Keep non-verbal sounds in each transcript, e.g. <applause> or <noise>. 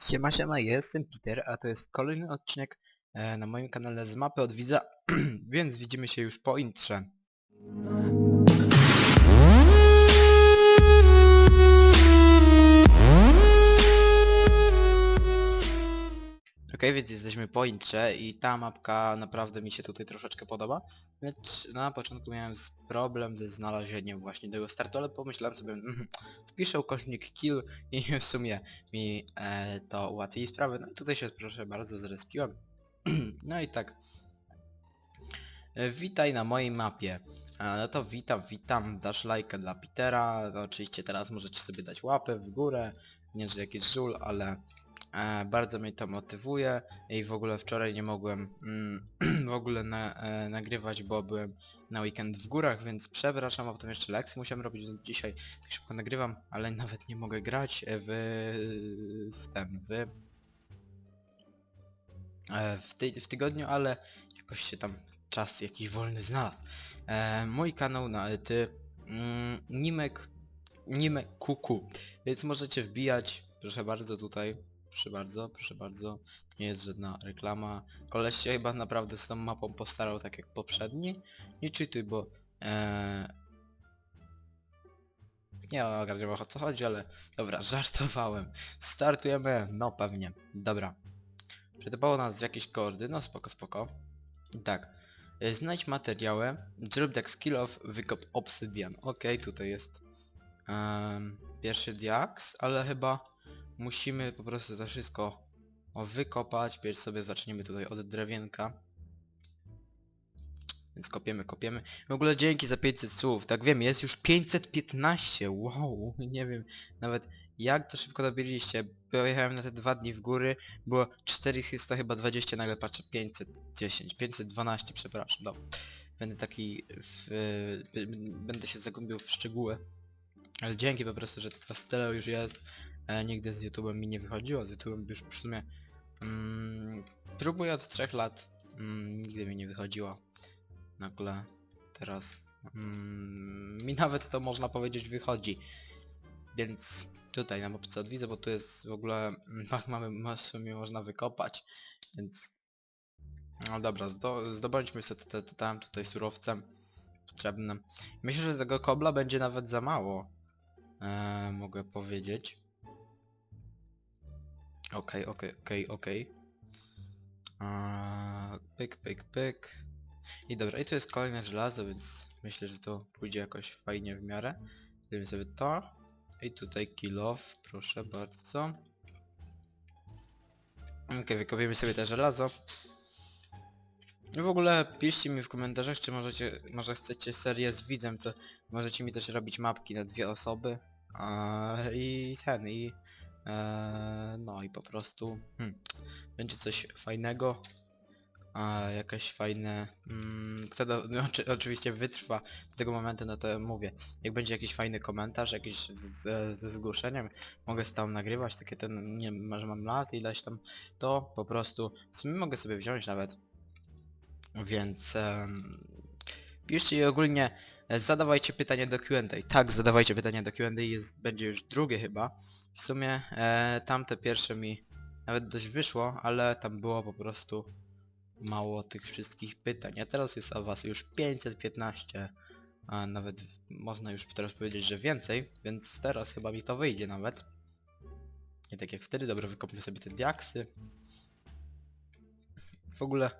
Siema, siema, jestem Peter, a to jest kolejny odcinek e, na moim kanale z mapy od widza, <clears throat> więc widzimy się już po intrze. Więc jesteśmy po intrze i ta mapka naprawdę mi się tutaj troszeczkę podoba, lecz na początku miałem problem ze znalezieniem właśnie tego startu, ale pomyślałem sobie, mhm, wpiszę ukośnik kill i <laughs> w sumie mi e, to ułatwi sprawę. No tutaj się proszę bardzo zrespiłem. <clears throat> no i tak. E, Witaj na mojej mapie. A, no to witam, witam, dasz lajkę dla Petera, no oczywiście teraz możecie sobie dać łapę w górę, nie że jakiś żul, ale e, bardzo mnie to motywuje i w ogóle wczoraj nie mogłem mm, <clears throat> w ogóle na, e, nagrywać, bo byłem na weekend w górach, więc przepraszam, a potem jeszcze lekcje musiałem robić, więc dzisiaj tak szybko nagrywam, ale nawet nie mogę grać w, w ten, w, e, w, ty, w tygodniu, ale jakoś się tam czas jakiś wolny znalazł. E, mój kanał na ty mm, Nimek Kuku, więc możecie wbijać, proszę bardzo tutaj, proszę bardzo, proszę bardzo, nie jest żadna reklama. Koleś się chyba naprawdę z tą mapą postarał tak jak poprzedni. Nie czytuj, bo e, nie ogarniam o co chodzi, ale dobra, <laughs> żartowałem. Startujemy, no pewnie. Dobra. Przytypało nas jakieś koordy, no spoko, spoko. Tak. Y, Znajdź materiały, zrób tak skill of, wykop obsydian. Okej, tutaj jest em, pierwszy diaks, ale chyba musimy po prostu to wszystko wykopać. Pierw sobie zaczniemy tutaj od drewienka. Więc kopiemy, kopiemy. W ogóle dzięki za 500 słów. Tak wiem, jest już 515. Wow, <laughs> nie wiem nawet jak to szybko dobieriliście. Pojechałem na te dwa dni w góry. Było 400 chyba 20, nagle patrzę 510, 512, przepraszam. Dobra. Będę taki w, będę się zagłębiał w szczegóły. Ale dzięki po prostu, że to style już jest. E, nigdy z YouTube'em mi nie wychodziło, z YouTube'em już w sumie mm, próbuję od 3 lat. Mm, nigdy mi nie wychodziło. Nagle teraz mm, <laughs> mi nawet to można powiedzieć wychodzi. Więc tutaj na mapce odwidzę, bo tu jest w ogóle mm, <laughs> fakt mamy ma- w sumie można wykopać. Więc no dobra, zdo, zdobądźmy sobie te, te, tam tutaj surowcem potrzebnym. Myślę, że tego kobla będzie nawet za mało. E, mogę powiedzieć. Okej, okej, okej, okej. Eee, Pyk, pyk, pyk. I dobra, i tu jest kolejne żelazo, więc myślę, że to pójdzie jakoś fajnie w miarę. Zrobimy sobie to. I tutaj kill off, proszę bardzo. Okej, wykopiemy sobie te żelazo. I w ogóle piszcie mi w komentarzach, czy możecie, może chcecie serię z widzem, to możecie mi też robić mapki na dwie osoby. A, I ten, i... E, no i po prostu... Hmm, będzie coś fajnego. A, jakaś fajne... Mm, kto do, no, oczy, oczywiście wytrwa do tego momentu, no to mówię. Jak będzie jakiś fajny komentarz, jakiś z, ze zgłoszeniem, mogę tam nagrywać, takie ten, nie wiem, może mam lat ileś tam, to po prostu, w sumie mogę sobie wziąć nawet. Więc em, piszcie i ogólnie zadawajcie pytania do Q&A. Tak, zadawajcie pytania do Q&A, jest, będzie już drugie chyba. W sumie e, tamte pierwsze mi nawet dość wyszło, ale tam było po prostu mało tych wszystkich pytań. A teraz jest o was już 515, a nawet można już teraz powiedzieć, że więcej, więc teraz chyba mi to wyjdzie nawet. Nie tak jak wtedy, dobra, wykopmy sobie te diaksy. W ogóle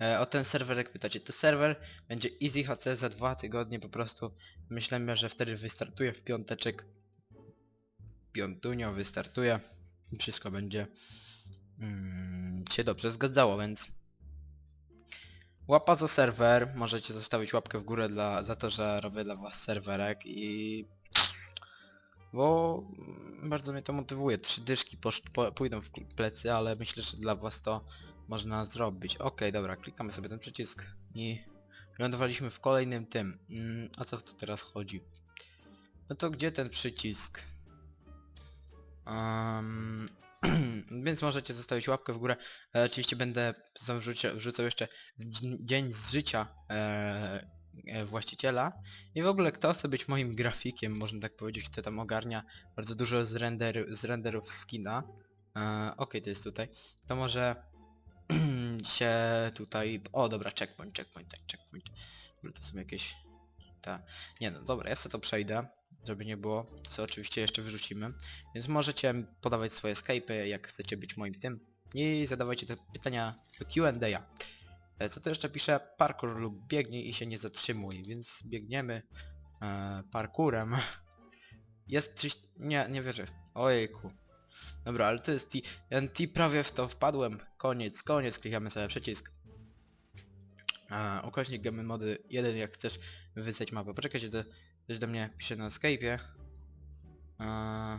e, o ten serwer jak pytacie, to serwer będzie Easy HC za dwa tygodnie po prostu. Myślę, że wtedy wystartuje w piąteczek. Piątunio wystartuje. Wszystko będzie mm, się dobrze zgadzało, więc łapa za serwer. Możecie zostawić łapkę w górę dla, za to, że robię dla was serwerek i bo mm, bardzo mnie to motywuje. Trzy dyszki po, pójdą w plecy, ale myślę, że dla was to można zrobić. Okej, dobra, klikamy sobie ten przycisk i lądowaliśmy w kolejnym tym. Mm, o co tu teraz chodzi? No to gdzie ten przycisk? Um, <clears throat> więc możecie zostawić łapkę w górę. E, oczywiście będę wrzucia, wrzucał jeszcze dzi- dzień z życia e, e, właściciela. I w ogóle kto chce być moim grafikiem, można tak powiedzieć, kto tam ogarnia bardzo dużo z, render, z renderów skina. E, Okej, to jest tutaj. To może <clears throat> się tutaj... O, dobra, checkpoint, checkpoint, tak, checkpoint. To są jakieś... Ta... Nie no, dobra, ja sobie to przejdę, żeby nie było, co oczywiście jeszcze wyrzucimy. Więc możecie podawać swoje Skype'y, jak chcecie być moim tym. I zadawajcie te pytania do Q&A. E, Co to jeszcze pisze? Parkour lub biegnij i się nie zatrzymuj, więc biegniemy e, parkurem. <laughs> Jest. Nie, nie wierzę. Ojejku. Dobra, ale to jest T... T prawie w to wpadłem. Koniec, koniec, klikamy sobie przycisk. A, ukośnik gemy mody 1 jak chcesz wysłać mapę. Poczekajcie, to ktoś do mnie pisze na Skype'ie. A,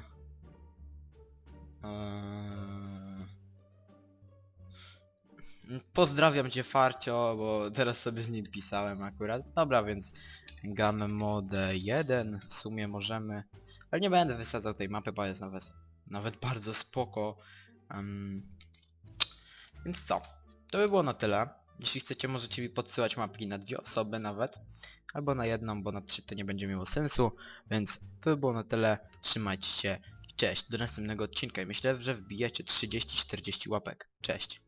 Pozdrawiam cię Farcio, bo teraz sobie z nim pisałem akurat. Dobra, więc Game Mode 1 w sumie możemy... Ale nie będę wysadzał tej mapy, bo jest nawet, nawet bardzo spoko. Em, więc co? To by było na tyle. Jeśli chcecie możecie mi podsyłać mapki na dwie osoby nawet. Albo na jedną, bo na trzy to nie będzie miało sensu. Więc to by było na tyle. Trzymajcie się. Cześć, do następnego odcinka i myślę, że wbijecie 30-40 łapek. Cześć.